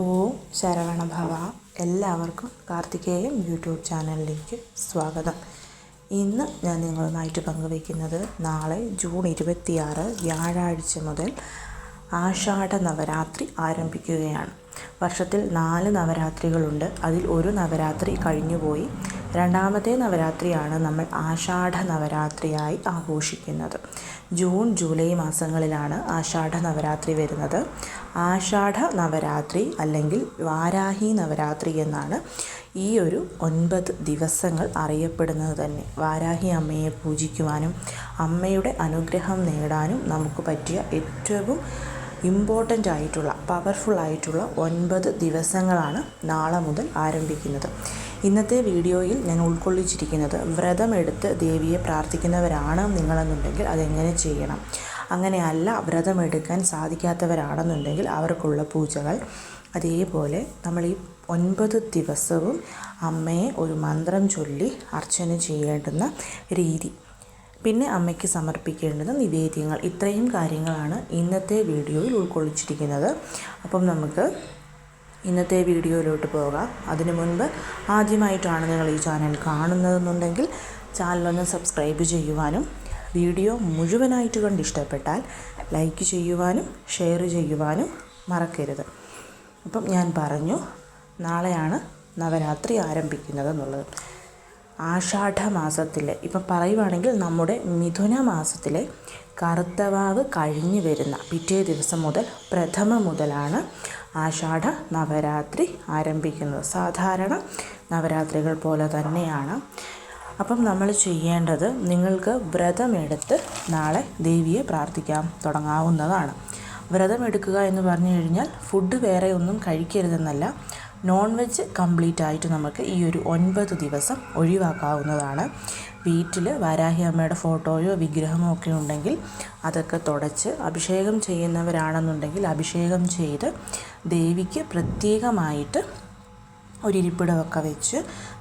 ഓം ശരവണഭവ എല്ലാവർക്കും കാർത്തികേയം യൂട്യൂബ് ചാനലിലേക്ക് സ്വാഗതം. ഇന്ന് ഞാൻ നിങ്ങളുമായിട്ട് പങ്കുവയ്ക്കുന്നത് നാളെ ജൂൺ ഇരുപത്തിയാറ് വ്യാഴാഴ്ച മുതൽ ആഷാഢ നവരാത്രി ആരംഭിക്കുകയാണ്. വർഷത്തിൽ നാല് നവരാത്രികളുണ്ട്. അതിൽ ഒരു നവരാത്രി കഴിഞ്ഞുപോയി. രണ്ടാമത്തെ നവരാത്രിയാണ് നമ്മൾ ആഷാഢ നവരാത്രിയായി ആഘോഷിക്കുന്നത്. ജൂൺ ജൂലൈ മാസങ്ങളിലാണ് ആഷാഢ നവരാത്രി വരുന്നത്. ആഷാഢ നവരാത്രി അല്ലെങ്കിൽ വാരാഹി നവരാത്രി എന്നാണ് ഈ ഒരു ഒൻപത് ദിവസങ്ങൾ അറിയപ്പെടുന്നത് തന്നെ. വാരാഹി അമ്മയെ പൂജിക്കുവാനും അമ്മയുടെ അനുഗ്രഹം നേടാനും നമുക്ക് പറ്റിയ ഏറ്റവും ഇമ്പോർട്ടന്റ് ആയിട്ടുള്ള പവർഫുൾ ആയിട്ടുള്ള ഒൻപത് ദിവസങ്ങളാണ് നാളെ മുതൽ ആരംഭിക്കുന്നത്. ഇന്നത്തെ വീഡിയോയിൽ ഞാൻ ഉൾക്കൊള്ളിച്ചിരിക്കുന്നത് വ്രതമെടുത്ത് ദേവിയെ പ്രാർത്ഥിക്കുന്നവരാണ് നിങ്ങളെന്നുണ്ടെങ്കിൽ അതെങ്ങനെ ചെയ്യണം? അങ്ങനെയല്ല വ്രതമെടുക്കാൻ സാധിക്കാത്തവരാണെന്നുണ്ടെങ്കിൽ അവർക്കുള്ള പൂജകൾ. അതേപോലെ നമ്മൾ ഈ ഒൻപത് ദിവസവും അമ്മയെ ഒരു മന്ത്രം ചൊല്ലി അർച്ചന ചെയ്യേണ്ടുന്ന രീതി. പിന്നെ അമ്മയ്ക്ക് സമർപ്പിക്കേണ്ടുന്ന നിവേദ്യങ്ങൾ. ഇത്രയും കാര്യങ്ങളാണ് ഇന്നത്തെ വീഡിയോയിൽ ഉൾക്കൊള്ളിച്ചിരിക്കുന്നത്. അപ്പം നമുക്ക് ഇന്നത്തെ വീഡിയോയിലോട്ട് പോകാം. അതിനു മുൻപ് ആദ്യമായിട്ടാണ് നിങ്ങൾ ഈ ചാനൽ കാണുന്നതെന്നുണ്ടെങ്കിൽ ചാനലൊന്ന് സബ്സ്ക്രൈബ് ചെയ്യുവാനും വീഡിയോ മുഴുവനായിട്ട് കണ്ട് ഇഷ്ടപ്പെട്ടാൽ ലൈക്ക് ചെയ്യുവാനും ഷെയർ ചെയ്യുവാനും മറക്കരുത്. അപ്പം ഞാൻ പറഞ്ഞു നാളെയാണ് നവരാത്രി ആരംഭിക്കുന്നത് എന്നുള്ളത് ആഷാഢ മാസത്തിലെ ഇപ്പം പറയുവാണെങ്കിൽ നമ്മുടെ മിഥുന മാസത്തിലെ കറുത്തവാവ് കഴിഞ്ഞു വരുന്ന പിറ്റേ ദിവസം മുതൽ പ്രഥമ മുതലാണ് ആഷാഢ നവരാത്രി ആരംഭിക്കുന്നത്. സാധാരണ നവരാത്രികൾ പോലെ തന്നെയാണ്. അപ്പം നമ്മൾ ചെയ്യേണ്ടത് നിങ്ങൾക്ക് വ്രതമെടുത്ത് നാളെ ദേവിയെ പ്രാർത്ഥിക്കാൻ തുടങ്ങാവുന്നതാണ്. വ്രതമെടുക്കുക എന്ന് പറഞ്ഞു കഴിഞ്ഞാൽ ഫുഡ് വേറെ ഒന്നും കഴിക്കരുതെന്നല്ല നോൺ വെജ് കംപ്ലീറ്റ് ആയിട്ട് നമുക്ക് ഈ ഒരു ഒൻപത് ദിവസം ഒഴിവാക്കാവുന്നതാണ്. വീട്ടിൽ വാരാഹി അമ്മയുടെ ഫോട്ടോയോ വിഗ്രഹമോ ഒക്കെ ഉണ്ടെങ്കിൽ അതൊക്കെ തുടച്ച് അഭിഷേകം ചെയ്യുന്നവരാണെന്നുണ്ടെങ്കിൽ അഭിഷേകം ചെയ്ത് ദേവിക്ക് പ്രത്യേകമായിട്ട് ഒരിരിപ്പിടമൊക്കെ വെച്ച്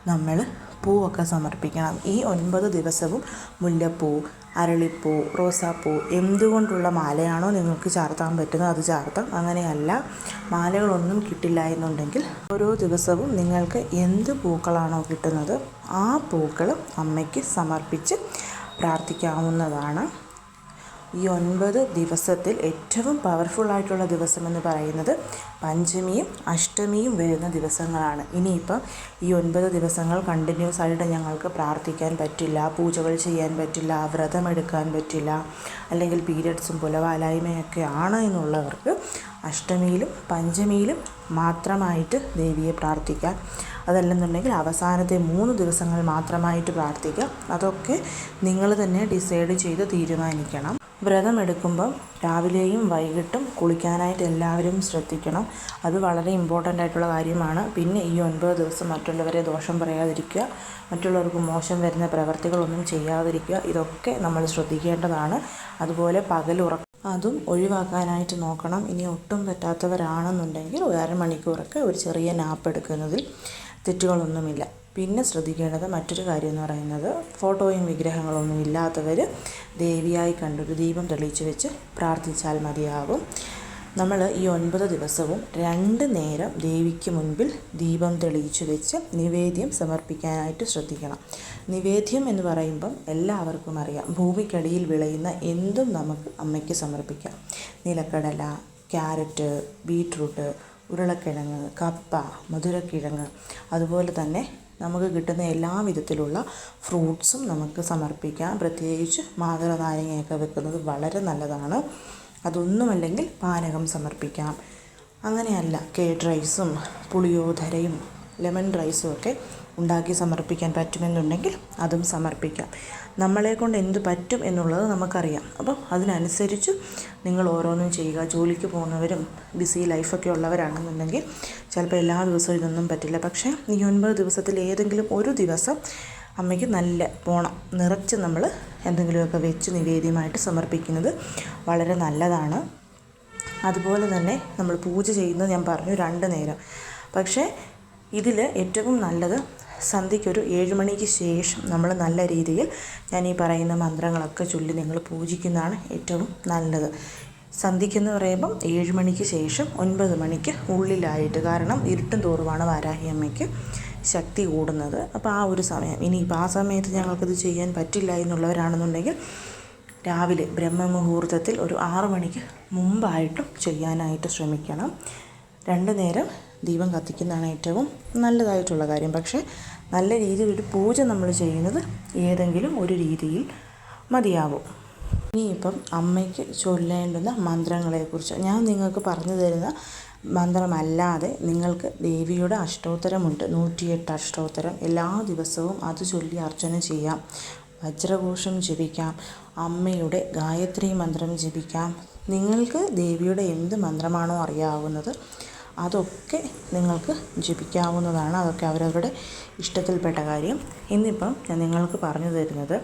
നമ്മൾ പൂവൊക്കെ സമർപ്പിക്കണം. ഈ ഒൻപത് ദിവസവും മുല്ലപ്പൂ അരളിപ്പൂ റോസാപ്പൂ എന്തുകൊണ്ടുള്ള മാലയാണോ നിങ്ങൾക്ക് ചാർത്താൻ പറ്റുന്നത്? അത് ചാർത്താം. അങ്ങനെയല്ല മാലകളൊന്നും കിട്ടില്ല എന്നുണ്ടെങ്കിൽ ഓരോ ദിവസവും നിങ്ങൾക്ക് എന്ത് പൂക്കളാണോ കിട്ടുന്നത് ആ പൂക്കൾ അമ്മയ്ക്ക് സമർപ്പിച്ച് പ്രാർത്ഥിക്കാവുന്നതാണ്. ഈ ഒൻപത് ദിവസത്തിൽ ഏറ്റവും പവർഫുൾ ആയിട്ടുള്ള ദിവസം എന്ന് പറയുന്നത് പഞ്ചമിയും അഷ്ടമിയും വരുന്ന ദിവസങ്ങളാണ്. ഇനിയിപ്പം ഈ ഒൻപത് ദിവസങ്ങൾ കണ്ടിന്യൂസ് ആയിട്ട് ഞങ്ങൾക്ക് പ്രാർത്ഥിക്കാൻ പറ്റില്ല പൂജകൾ ചെയ്യാൻ പറ്റില്ല വ്രതമെടുക്കാൻ പറ്റില്ല അല്ലെങ്കിൽ പീരിയഡ്സും പുലവാലായ്മയൊക്കെ ആണ് എന്നുള്ളവർക്ക് അഷ്ടമിയിലും പഞ്ചമിയിലും മാത്രമായിട്ട് ദേവിയെ പ്രാർത്ഥിക്കാം. അതല്ലെന്നുണ്ടെങ്കിൽ അവസാനത്തെ മൂന്ന് ദിവസങ്ങൾ മാത്രമായിട്ട് പ്രാർത്ഥിക്കാം. അതൊക്കെ നിങ്ങൾ തന്നെ ഡിസൈഡ് ചെയ്ത് തീരുമാനിക്കണം. വ്രതമെടുക്കുമ്പം രാവിലെയും വൈകിട്ടും കുളിക്കാനായിട്ട് എല്ലാവരും ശ്രദ്ധിക്കണം. അത് വളരെ ഇമ്പോർട്ടന്റ് ആയിട്ടുള്ള കാര്യമാണ്. പിന്നെ ഈ ഒൻപത് ദിവസം മറ്റുള്ളവരെ ദോഷം പറയാതിരിക്കുക. മറ്റുള്ളവർക്ക് മോശം വരുന്ന പ്രവർത്തികളൊന്നും ചെയ്യാതിരിക്കുക. ഇതൊക്കെ നമ്മൾ ശ്രദ്ധിക്കേണ്ടതാണ്. അതുപോലെ പകലുറക്ക അതും ഒഴിവാക്കാനായിട്ട് നോക്കണം. ഇനി ഒട്ടും പറ്റാത്തവരാണെന്നുണ്ടെങ്കിൽ ഒരു അരമണിക്കൂറൊക്കെ ഒരു ചെറിയ നാപ്പ് എടുക്കുന്നതിൽ തെറ്റുകളൊന്നുമില്ല. പിന്നെ ശ്രദ്ധിക്കേണ്ടത് മറ്റൊരു കാര്യം എന്ന് പറയുന്നത് ഫോട്ടോയും വിഗ്രഹങ്ങളൊന്നും ഇല്ലാത്തവർ ദേവിയായി കണ്ടൊരു ദീപം തെളിയിച്ച് വെച്ച് പ്രാർത്ഥിച്ചാൽ മതിയാകും നമ്മൾ ഈ ഒൻപത് ദിവസവും രണ്ട് നേരം ദേവിക്ക് മുൻപിൽ ദീപം തെളിയിച്ചു വെച്ച് നിവേദ്യം സമർപ്പിക്കാനായിട്ട് ശ്രദ്ധിക്കണം. നിവേദ്യം എന്ന് പറയുമ്പം എല്ലാവർക്കും അറിയാം ഭൂമിക്കടിയിൽ വിളയുന്ന എന്തും നമുക്ക് അമ്മയ്ക്ക് സമർപ്പിക്കാം. നിലക്കടല ക്യാരറ്റ് ബീട്രൂട്ട് ഉരുളക്കിഴങ്ങ് കപ്പ മധുരക്കിഴങ്ങ് അതുപോലെ തന്നെ നമുക്ക് കിട്ടുന്ന എല്ലാ വിധത്തിലുള്ള ഫ്രൂട്ട്സും നമുക്ക് സമർപ്പിക്കാം. പ്രത്യേകിച്ച് മാതൃ നാരങ്ങയൊക്കെ വെക്കുന്നത് വളരെ നല്ലതാണ്. അതൊന്നുമല്ലെങ്കിൽ പാനകം സമർപ്പിക്കാം. അങ്ങനെയല്ല കേഡ് റൈസും പുളിയോധരയും ലെമൺ റൈസും ഒക്കെ ഉണ്ടാക്കി സമർപ്പിക്കാൻ പറ്റുമെന്നുണ്ടെങ്കിൽ അതും സമർപ്പിക്കാം. നമ്മളെ കൊണ്ട് എന്ത് പറ്റും എന്നുള്ളത് നമുക്കറിയാം. അപ്പം അതിനനുസരിച്ച് നിങ്ങൾ ഓരോന്നും ചെയ്യുക. ജോലിക്ക് പോകുന്നവരും ബിസി ലൈഫൊക്കെ ഉള്ളവരാണെന്നുണ്ടെങ്കിൽ ചിലപ്പോൾ എല്ലാ ദിവസവും ഇതൊന്നും പറ്റില്ല. പക്ഷേ ഈ ഒൻപത് ദിവസത്തിൽ ഏതെങ്കിലും ഒരു ദിവസം അമ്മയ്ക്ക് നല്ല പോണം. നിറച്ച് നമ്മൾ എന്തെങ്കിലുമൊക്കെ വെച്ച് നിവേദ്യമായിട്ട് സമർപ്പിക്കുന്നത് വളരെ നല്ലതാണ്. അതുപോലെ തന്നെ നമ്മൾ പൂജ ചെയ്യുന്നത് ഞാൻ പറഞ്ഞു രണ്ട് നേരം. പക്ഷേ ഇതിൽ ഏറ്റവും നല്ലത് സന്ധ്യയ്ക്കൊരു ഏഴ് മണിക്ക് ശേഷം നമ്മൾ നല്ല രീതിയിൽ ഞാൻ ഈ പറയുന്ന മന്ത്രങ്ങളൊക്കെ ചൊല്ലി നിങ്ങൾ പൂജിക്കുന്നതാണ് ഏറ്റവും നല്ലത്. സന്ധ്യയ്ക്കെന്ന് പറയുമ്പം ഏഴ് മണിക്ക് ശേഷം ഒൻപത് മണിക്ക് ഉള്ളിലായിട്ട് കാരണം ഇരുട്ടും തോറുമാണ് വാരാഹിയമ്മയ്ക്ക് ശക്തി കൂടുന്നത്. അപ്പോൾ ആ ഒരു സമയം. ഇനിയിപ്പോൾ ആ സമയത്ത് ഞങ്ങൾക്കത് ചെയ്യാൻ പറ്റില്ല എന്നുള്ളവരാണെന്നുണ്ടെങ്കിൽ രാവിലെ ബ്രഹ്മമുഹൂർത്തത്തിൽ ഒരു ആറ് മണിക്ക് മുമ്പായിട്ടും ചെയ്യാനായിട്ട് ശ്രമിക്കണം. രണ്ട് നേരം ദീപം കത്തിക്കുന്നതാണ് ഏറ്റവും നല്ലതായിട്ടുള്ള കാര്യം. പക്ഷേ നല്ല രീതിയിൽ ഒരു പൂജ നമ്മൾ ചെയ്യുന്നത് ഏതെങ്കിലും ഒരു രീതിയിൽ മതിയാവും. ഇനിയിപ്പം അമ്മയ്ക്ക് ചൊല്ലേണ്ടുന്ന മന്ത്രങ്ങളെക്കുറിച്ച് ഞാൻ നിങ്ങൾക്ക് പറഞ്ഞു തരുന്ന മന്ത്രമല്ലാതെ നിങ്ങൾക്ക് ദേവിയുടെ അഷ്ടോത്തരമുണ്ട്. നൂറ്റിയെട്ട് അഷ്ടോത്തരം. എല്ലാ ദിവസവും അത് ചൊല്ലി അർച്ചന ചെയ്യാം. വജ്രഘോഷം ജപിക്കാം. അമ്മയുടെ ഗായത്രി മന്ത്രം ജപിക്കാം. നിങ്ങൾക്ക് ദേവിയുടെ എന്ത് മന്ത്രമാണോ അറിയാവുന്നത് അതൊക്കെ നിങ്ങൾക്ക് ജപിക്കാവുന്നതാണ്. അതൊക്കെ അവരവരുടെ ഇഷ്ടത്തിൽപ്പെട്ട കാര്യം. ഇന്നിപ്പം ഞാൻ നിങ്ങൾക്ക് പറഞ്ഞു തരുന്നത്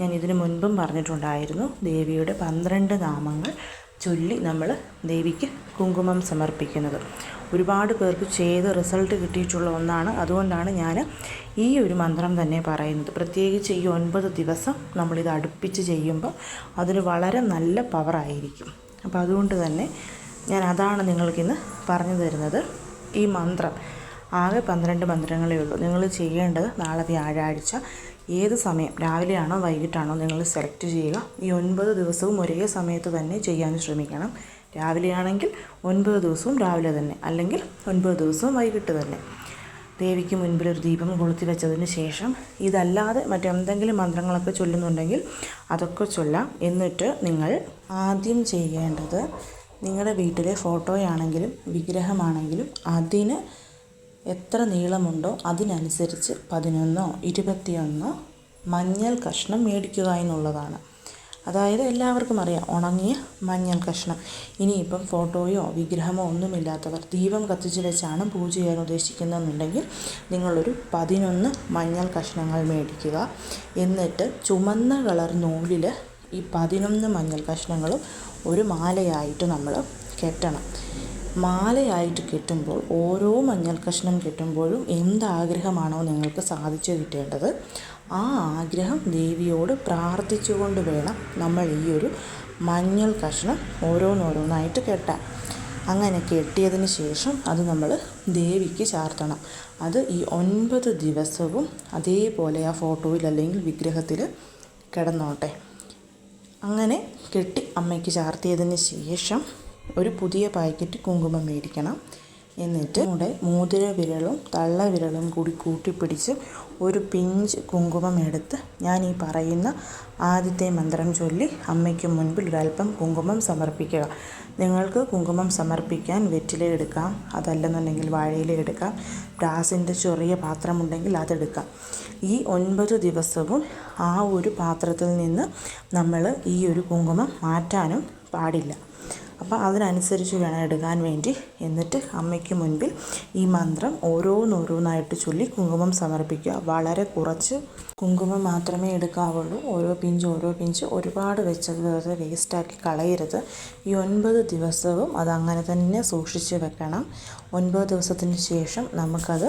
ഞാൻ ഇതിനു മുൻപും പറഞ്ഞിട്ടുണ്ടായിരുന്നു. ദേവിയുടെ പന്ത്രണ്ട് നാമങ്ങൾ ചൊല്ലി നമ്മൾ ദേവിക്ക് കുങ്കുമം സമർപ്പിക്കുന്നത്. ഒരുപാട് പേർക്ക് ചെയ്ത് റിസൾട്ട് കിട്ടിയിട്ടുള്ള ഒന്നാണ്. അതുകൊണ്ടാണ് ഞാൻ ഈ ഒരു മന്ത്രം തന്നെ പറയുന്നത്. പ്രത്യേകിച്ച് ഈ ഒൻപത് ദിവസം നമ്മളിത് അടുപ്പിച്ച് ചെയ്യുമ്പോൾ അതിന് വളരെ നല്ല പവറായിരിക്കും അപ്പോൾ അതുകൊണ്ട് തന്നെ ഞാൻ അതാണ് നിങ്ങൾക്കിന്ന് പറഞ്ഞു തരുന്നത്. ഈ മന്ത്രം ആകെ പന്ത്രണ്ട് മന്ത്രങ്ങളേ ഉള്ളൂ. നിങ്ങൾ ചെയ്യേണ്ടത് നാളെ വ്യാഴാഴ്ച ഏത് സമയം രാവിലെയാണോ വൈകിട്ടാണോ നിങ്ങൾ സെലക്ട് ചെയ്യുക. ഈ ഒൻപത് ദിവസവും ഒരേ സമയത്ത് തന്നെ ചെയ്യാൻ ശ്രമിക്കണം. രാവിലെയാണെങ്കിൽ ഒൻപത് ദിവസവും രാവിലെ തന്നെ അല്ലെങ്കിൽ ഒൻപത് ദിവസവും വൈകിട്ട് തന്നെ. ദേവിക്ക് മുൻപിൽ ഒരു ദീപം കൊളുത്തി വെച്ചതിന് ശേഷം ഇതല്ലാതെ മറ്റെന്തെങ്കിലും മന്ത്രങ്ങളൊക്കെ ചൊല്ലുന്നുണ്ടെങ്കിൽ അതൊക്കെ ചൊല്ലാം. എന്നിട്ട് നിങ്ങൾ ആദ്യം ചെയ്യേണ്ടത് നിങ്ങളുടെ വീട്ടിലെ ഫോട്ടോയാണെങ്കിലും വിഗ്രഹമാണെങ്കിലും അതിന് എത്ര നീളമുണ്ടോ അതിനനുസരിച്ച് പതിനൊന്നോ ഇരുപത്തിയൊന്നോ മഞ്ഞൾ കഷ്ണം മേടിക്കുക എന്നുള്ളതാണ്. അതായത് എല്ലാവർക്കും അറിയാം ഉണങ്ങിയ മഞ്ഞൾ കഷ്ണം. ഇനിയിപ്പം ഫോട്ടോയോ വിഗ്രഹമോ ഒന്നുമില്ലാത്തവർ ദീപം കത്തിച്ച് വെച്ചാണ് പൂജ ചെയ്യാൻ ഉദ്ദേശിക്കുന്നതെന്നുണ്ടെങ്കിൽ നിങ്ങളൊരു പതിനൊന്ന് മഞ്ഞൾ കഷ്ണങ്ങൾ മേടിക്കുക. എന്നിട്ട് ചുമന്ന കളർ നൂലിൽ ഈ പതിനൊന്ന് മഞ്ഞൾ കഷ്ണങ്ങളും ഒരു മാലയായിട്ട് നമ്മൾ കെട്ടണം. മാലയായിട്ട് കെട്ടുമ്പോൾ ഓരോ മഞ്ഞൾ കഷ്ണം കെട്ടുമ്പോഴും എന്താഗ്രഹമാണോ നിങ്ങൾക്ക് സാധിച്ചു കിട്ടേണ്ടത്? ആ ആഗ്രഹം ദേവിയോട് പ്രാർത്ഥിച്ചുകൊണ്ട് വേണം നമ്മൾ ഈ ഒരു മഞ്ഞൾ കഷ്ണം ഓരോന്നോരോന്നായിട്ട് കെട്ടാൻ. അങ്ങനെ കെട്ടിയതിന് ശേഷം അത് നമ്മൾ ദേവിക്ക് ചാർത്തണം. അത് ഈ ഒൻപത് ദിവസവും അതേപോലെ ആ ഫോട്ടോയിൽ അല്ലെങ്കിൽ വിഗ്രഹത്തിൽ കിടന്നോട്ടെ. അങ്ങനെ കെട്ടി അമ്മയ്ക്ക് ചാർത്തിയതിന് ശേഷം ഒരു പുതിയ പാക്കറ്റ് കുങ്കുമം മേടിക്കണം. എന്നിട്ട് നമ്മുടെ മോതിര വിരലും തള്ള വിരലും കൂടി കൂട്ടിപ്പിടിച്ച് ഒരു പിഞ്ച് കുങ്കുമം എടുത്ത് ഞാൻ ഈ പറയുന്ന ആദ്യത്തെ മന്ത്രം ചൊല്ലി അമ്മയ്ക്ക് മുൻപിൽ ഒരല്പം കുങ്കുമം സമർപ്പിക്കുക. നിങ്ങൾക്ക് കുങ്കുമം സമർപ്പിക്കാൻ വെറ്റില എടുക്കാം അതല്ലെന്നുണ്ടെങ്കിൽ വാഴയില എടുക്കാം ബ്രാസിന്റെ ചെറിയ പാത്രമുണ്ടെങ്കിൽ അതെടുക്കാം. ഈ ഒൻപത് ദിവസവും ആ ഒരു പാത്രത്തിൽ നിന്ന് നമ്മൾ ഈ ഒരു കുങ്കുമം മാറ്റാനും പാടില്ല. അപ്പോൾ അതിനനുസരിച്ച് വേണം എടുക്കാൻ വേണ്ടി. എന്നിട്ട് അമ്മയ്ക്ക് മുൻപിൽ ഈ മന്ത്രം ഓരോന്നോരോന്നായിട്ട് ചൊല്ലി കുങ്കുമം സമർപ്പിക്കുക. വളരെ കുറച്ച് കുങ്കുമം മാത്രമേ എടുക്കാവുള്ളൂ. ഓരോ പിഞ്ച് ഓരോ പിഞ്ച് ഒരുപാട് വെച്ചത് വെറുതെ വേസ്റ്റാക്കി കളയരുത്. ഈ ഒൻപത് ദിവസവും അത് അങ്ങനെ തന്നെ സൂക്ഷിച്ച് വെക്കണം. ഒൻപത് ദിവസത്തിന് ശേഷം നമുക്കത്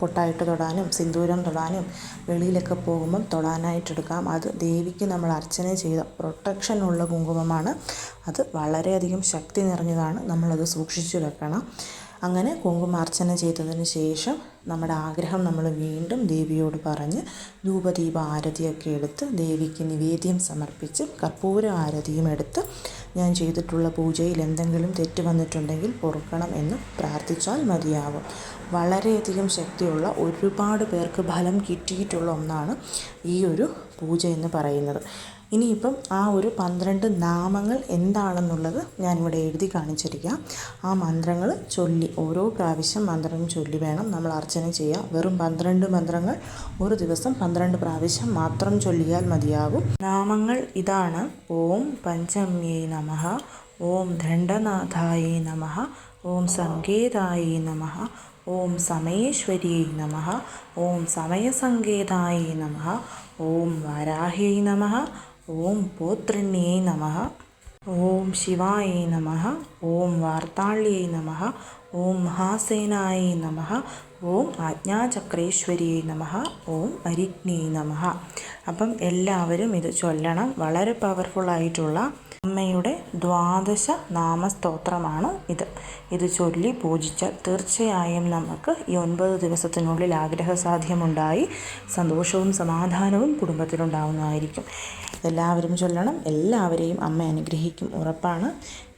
പൊട്ടായിട്ട് തൊടാനും സിന്ദൂരം തൊടാനും വെളിയിലൊക്കെ പോകുമ്പം തൊടാനായിട്ടെടുക്കാം. അത് ദേവിക്ക് നമ്മൾ അർച്ചന ചെയ്ത പ്രൊട്ടക്ഷനുള്ള കുങ്കുമമാണ്. അത് വളരെയധികം ശക്തി നിറഞ്ഞതാണ്. നമ്മളത് സൂക്ഷിച്ചു വെക്കണം. അങ്ങനെ കുങ്കുമാർച്ചന ചെയ്തതിന് ശേഷം നമ്മുടെ ആഗ്രഹം നമ്മൾ വീണ്ടും ദേവിയോട് പറഞ്ഞ് ധൂപദീപ ആരതിയൊക്കെ എടുത്ത് ദേവിക്ക് നിവേദ്യം സമർപ്പിച്ച് കർപ്പൂര ആരതിയും എടുത്ത് ഞാൻ ചെയ്തിട്ടുള്ള പൂജയിൽ എന്തെങ്കിലും തെറ്റ് വന്നിട്ടുണ്ടെങ്കിൽ പൊറുക്കണം എന്ന് പ്രാർത്ഥിച്ചാൽ മതിയാവും. വളരെയധികം ശക്തിയുള്ള ഒരുപാട് പേർക്ക് ഫലം കിട്ടിയിട്ടുള്ള ഒന്നാണ് ഈ ഒരു പൂജ എന്ന് പറയുന്നത്. ഇനിയിപ്പം ആ ഒരു പന്ത്രണ്ട് നാമങ്ങൾ എന്താണെന്നുള്ളത് ഞാനിവിടെ എഴുതി കാണിച്ചിരിക്കാം. ആ മന്ത്രങ്ങൾ ചൊല്ലി ഓരോ പ്രാവശ്യം മന്ത്രം ചൊല്ലി വേണം നമ്മൾ അർച്ചന ചെയ്യുക വെറും പന്ത്രണ്ട് മന്ത്രങ്ങൾ ഒരു ദിവസം പന്ത്രണ്ട് പ്രാവശ്യം മാത്രം ചൊല്ലിയാൽ മതിയാകും. നാമങ്ങൾ ഇതാണ്. ഓം പഞ്ചമ്യേ നമ. ഓം ദണ്ഡനാഥായേ നമ. ഓം സങ്കേതായേ നമ. ഓം സമയേശ്വരിയൈ നമ. ഓം സമയസങ്കേതായേ നമ. ഓം വാരാഹ്യൈ നമ. ഓം പോത്രണ്യേ നമ ഓം ശിവായേ നമ ഓം വാർത്താള്യൈ നമ ഓം മഹാസേനായ നമ. ഓം ആജ്ഞാചക്രേശ്വരിയെ നമ. ഓം അരിഗ്നേ നമ. അപ്പം എല്ലാവരും ഇത് ചൊല്ലണം. വളരെ പവർഫുള്ളായിട്ടുള്ള അമ്മയുടെ ദ്വാദശ നാമസ്തോത്രമാണ് ഇത്. ഇത് ചൊല്ലി പൂജിച്ചാൽ തീർച്ചയായും നമുക്ക് ഈ ഒൻപത് ദിവസത്തിനുള്ളിൽ ആഗ്രഹസാധ്യമുണ്ടായി സന്തോഷവും സമാധാനവും കുടുംബത്തിലുണ്ടാവുന്നതായിരിക്കും. എല്ലാവരും ചൊല്ലണം. എല്ലാവരെയും അമ്മ അനുഗ്രഹിക്കും. ഉറപ്പാണ്.